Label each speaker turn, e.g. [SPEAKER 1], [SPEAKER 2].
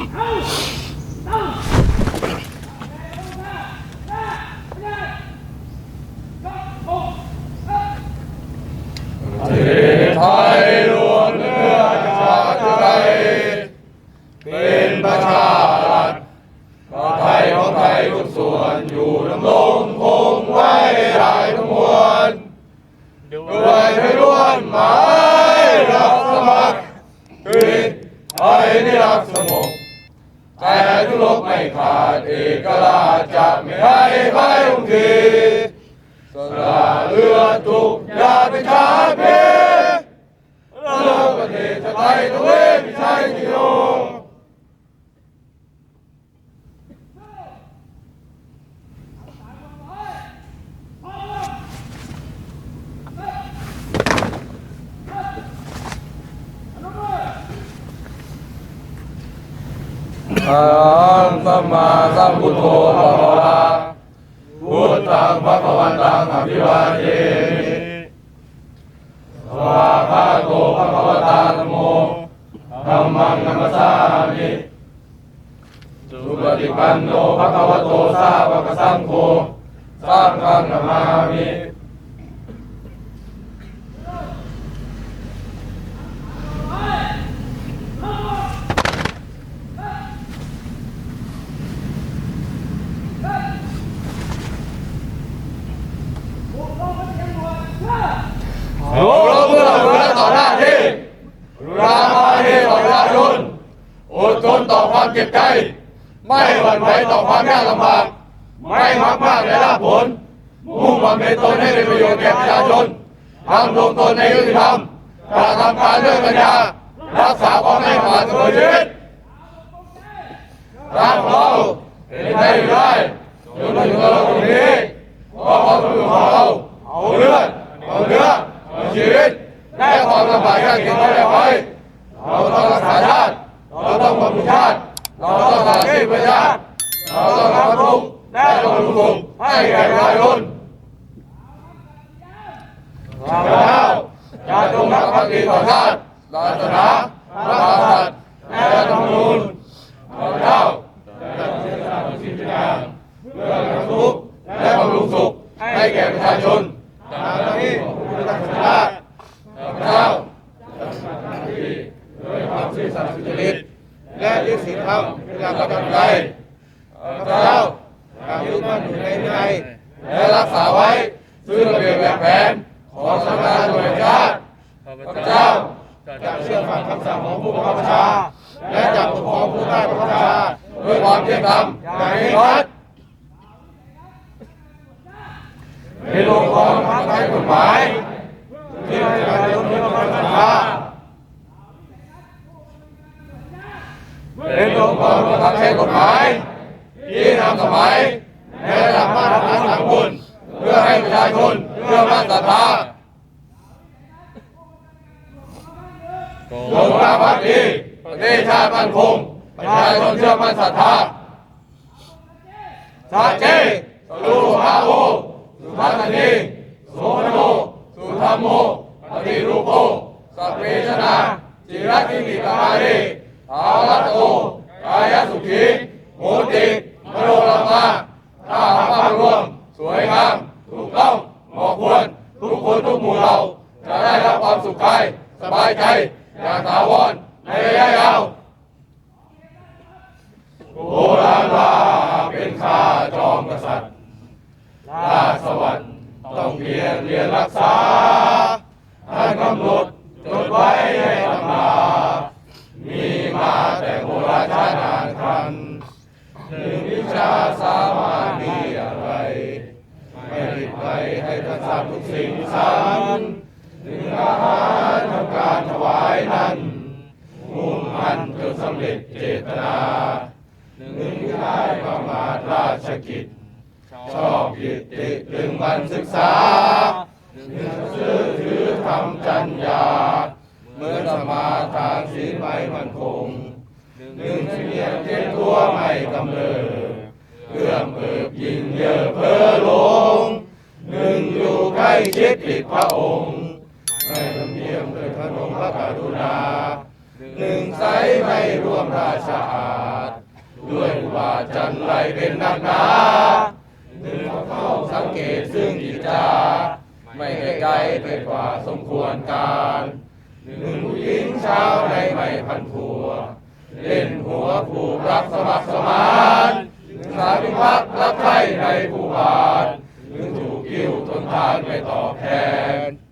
[SPEAKER 1] ไทยรวมเนื้อชาติไทยเป็นประชารัฐก็ไทยของไทยทุกส่วนอยู่ดำรงคงไว้ได้ทั้งมวลด้วยให้ล้วนหมายรักสมัครคือไทยนี่รักสงบแต่ ทุลกไม่ขาดเอกราชจะไม่ให้ใครลงทีสละเรือทุกยาเป็นชาติเพเราประเทศไทยตะเวนพิชัยกิโล อรังสัมมาสัมพุทโธภะคะวะพุทธังภะคะวันตังอภิวาเทมิสวาคาโตภะคะวตาธัมโมธัมมังนัมสสามิสุปฏิปันโนภะคะวะโตสาวกสังโฆสังฆังนามามิ รบรบเพื่อเพื่อต่อหน้าที่รามาที่ต่อประชาชนอดทนต่อ ความเจ็บใจ ไม่หวั่นไหวต่อความยากลำบาก ไม่มักมากในลาภผล มุ่งบำเพ็ญตนให้เป็นประโยชน์แก่ประชาชนทำลงตนในยุติธรรมกระทำการด้วยปัญญารักษาความไม่ขาดสมชีวิตร่างเราเป็นไปอยู่ได้จนถึงเราตรงนี้เพราะความเป็นของเรา เราต้องทำทุกและบำรุงสุขให้แก่ประชาชนข้าพเจ้าจะจงรักภักดีต่อชาติศาสนาพระมหากษัตริย์และรัฐธรรมนูญข้าพเจ้าจะเสียสละทุกสิ่งทุกอย่างเพื่อทำทุกข์และบำรุงสุขให้แก่ประชาชนตามหน้าที่ของผู้บัญชาข้าพเจ้าจะทำหน้าที่ด้วยความซื่อสัตย์สุจริตและยึดศีลธรรมเป็นหลักประจำใจ เจ้าจะยึดมั่นอยู่ในวินัยและรักษาไว้ซึ่งระเบียบแบบแผนของสำนักงานตำรวจแห่งชาติข้าพเจ้าจะเชื่อฟังคำสั่งของผู้บังคับบัญชา และจะปกครองผู้ใต้บังคับบัญชาด้วยความเที่ยงธรรมอย่างเคร่งครัดในโลกของพระใช้กฎหมายที่ประชาชนที่บังคับบัญชาเป็นองค์กรบังคับใช้กฎหมาย สมัย ในระดับมาตรฐานสากลเพื่อให้ประชาชนเชื่อมั่นศรัทธาจงรักภักดีประเทศชาติมั่นคงประชาชนเชื่อมั่นศรัทธาชาเจสรูปาโอสุทัศนีโสมโนสุธรรมโมปฏิรูปโภสัพเพชนาจิรัติมิกามารีอารัตโตกายสุขีโหติมโนรามาถ้าหากภาพรวม สวยงาม ถูกต้องเหมาะควร ทุกคนทุกหมู่ เราจะได้รับความสุขกายสบายใจอย่างถาวรในระยะยาวโบราณว่าเป็นข้าจอมกษัตริย์ราชสวรรค์ต้องเพียรเรียนรักษาท่านกำหนดจดไว้ให้ตำรามีมาแต่โบราณชานานคันหนึ่งวิชาสามารถมีอะไร ไม่ผิดไปให้ท่านทราบทุกสิ่งสารหนึ่งอาหารทำการถวายนั้นมุ่งมั่นจนสำเร็จเจตนาหนึ่งได้ประมาทราชกิจ ชอบผิดติตึงวันศึกษาหนึ่งซื่อถือทำจัญญาเมื่อสมาทานศีลไม่มั่นคงหนึ่งเฉียดเทียตัวไม่กำเริบเอื้อมเอิบยิงเย่อเพ้ ชิดติดพระองค์ ไม่ลำเลียงโดยพระองค์พระกรุณา หนึ่งใสไม่ร่วมราชอาณด้วยว่าจันไรเป็นนักหนาหนึ่งเข้าสังเกตซึ่งกิจจา ไม่ได้ไกลไปกว่าสมควรการหนึ่งผู้หญิงชาวในไม่พันผัว เล่นหัวผูกรักสมัครสมานสาพิพักรักใครในผู้บาน หิ้วทนทานไปตอบแทน